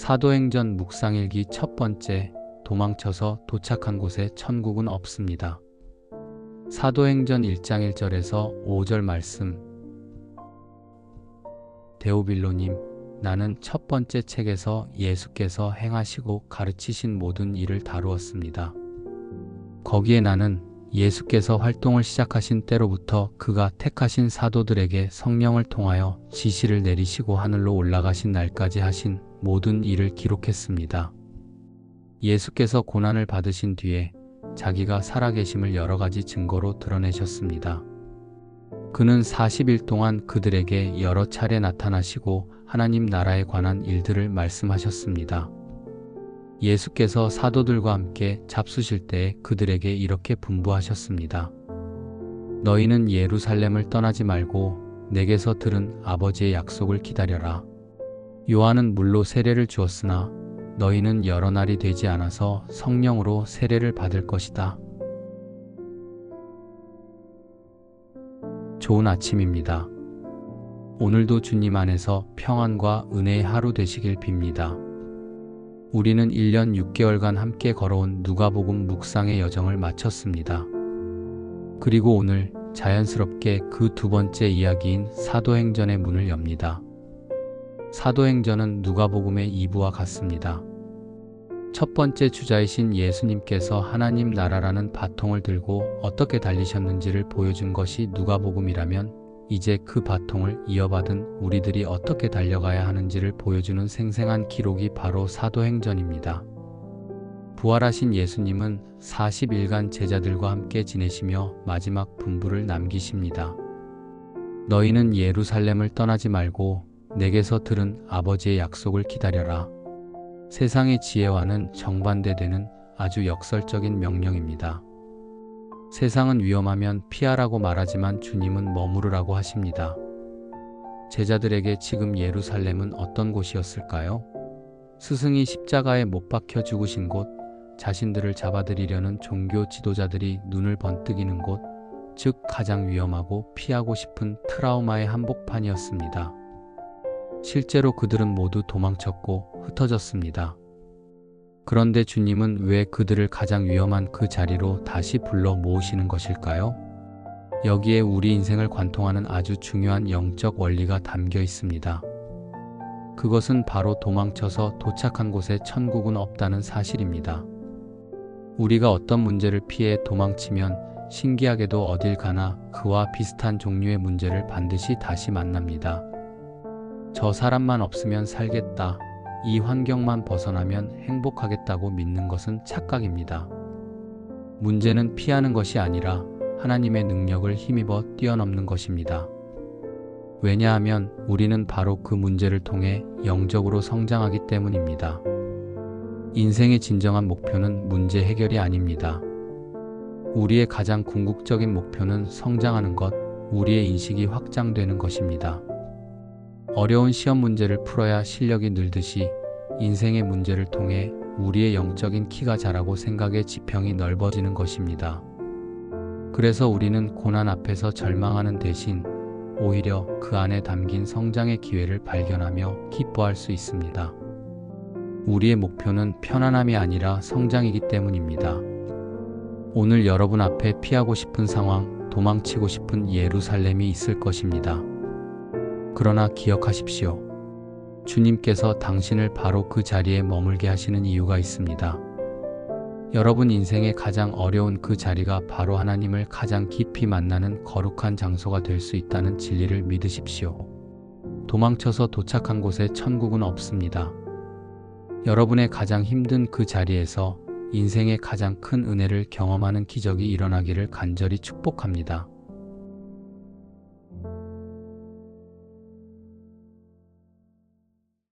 사도행전 묵상일기 첫 번째 도망쳐서 도착한 곳에 천국은 없습니다. 사도행전 1장 1절에서 5절 말씀 데오빌로님 나는 첫 번째 책에서 예수께서 행하시고 가르치신 모든 일을 다루었습니다. 거기에 나는 예수께서 활동을 시작하신 때로부터 그가 택하신 사도들에게 성령을 통하여 지시를 내리시고 하늘로 올라가신 날까지 하신 모든 일을 기록했습니다. 예수께서 고난을 받으신 뒤에 자기가 살아계심을 여러 가지 증거로 드러내셨습니다. 그는 40일 동안 그들에게 여러 차례 나타나시고 하나님 나라에 관한 일들을 말씀하셨습니다. 예수께서 사도들과 함께 잡수실 때 그들에게 이렇게 분부하셨습니다. 너희는 예루살렘을 떠나지 말고 내게서 들은 아버지의 약속을 기다려라. 요한은 물로 세례를 주었으나 너희는 여러 날이 되지 않아서 성령으로 세례를 받을 것이다. 좋은 아침입니다. 오늘도 주님 안에서 평안과 은혜의 하루 되시길 빕니다. 우리는 1년 6개월간 함께 걸어온 누가복음 묵상의 여정을 마쳤습니다. 그리고 오늘 자연스럽게 그 두 번째 이야기인 사도행전의 문을 엽니다. 사도행전은 누가복음의 2부와 같습니다. 첫 번째 주자이신 예수님께서 하나님 나라라는 바통을 들고 어떻게 달리셨는지를 보여준 것이 누가복음이라면 이제 그 바통을 이어받은 우리들이 어떻게 달려가야 하는지를 보여주는 생생한 기록이 바로 사도행전입니다. 부활하신 예수님은 40일간 제자들과 함께 지내시며 마지막 분부를 남기십니다. 너희는 예루살렘을 떠나지 말고 내게서 들은 아버지의 약속을 기다려라. 세상의 지혜와는 정반대되는 아주 역설적인 명령입니다. 세상은 위험하면 피하라고 말하지만 주님은 머무르라고 하십니다. 제자들에게 지금 예루살렘은 어떤 곳이었을까요? 스승이 십자가에 못 박혀 죽으신 곳, 자신들을 잡아들이려는 종교 지도자들이 눈을 번뜩이는 곳, 즉 가장 위험하고 피하고 싶은 트라우마의 한복판이었습니다. 실제로 그들은 모두 도망쳤고 흩어졌습니다. 그런데 주님은 왜 그들을 가장 위험한 그 자리로 다시 불러 모으시는 것일까요? 여기에 우리 인생을 관통하는 아주 중요한 영적 원리가 담겨 있습니다. 그것은 바로 도망쳐서 도착한 곳에 천국은 없다는 사실입니다. 우리가 어떤 문제를 피해 도망치면 신기하게도 어딜 가나 그와 비슷한 종류의 문제를 반드시 다시 만납니다. 저 사람만 없으면 살겠다. 이 환경만 벗어나면 행복하겠다고 믿는 것은 착각입니다. 문제는 피하는 것이 아니라 하나님의 능력을 힘입어 뛰어넘는 것입니다. 왜냐하면 우리는 바로 그 문제를 통해 영적으로 성장하기 때문입니다. 인생의 진정한 목표는 문제 해결이 아닙니다. 우리의 가장 궁극적인 목표는 성장하는 것, 우리의 인식이 확장되는 것입니다. 어려운 시험 문제를 풀어야 실력이 늘듯이 인생의 문제를 통해 우리의 영적인 키가 자라고 생각의 지평이 넓어지는 것입니다. 그래서 우리는 고난 앞에서 절망하는 대신 오히려 그 안에 담긴 성장의 기회를 발견하며 기뻐할 수 있습니다. 우리의 목표는 편안함이 아니라 성장이기 때문입니다. 오늘 여러분 앞에 피하고 싶은 상황, 도망치고 싶은 예루살렘이 있을 것입니다. 그러나 기억하십시오. 주님께서 당신을 바로 그 자리에 머물게 하시는 이유가 있습니다. 여러분 인생의 가장 어려운 그 자리가 바로 하나님을 가장 깊이 만나는 거룩한 장소가 될 수 있다는 진리를 믿으십시오. 도망쳐서 도착한 곳에 천국은 없습니다. 여러분의 가장 힘든 그 자리에서 인생의 가장 큰 은혜를 경험하는 기적이 일어나기를 간절히 축복합니다.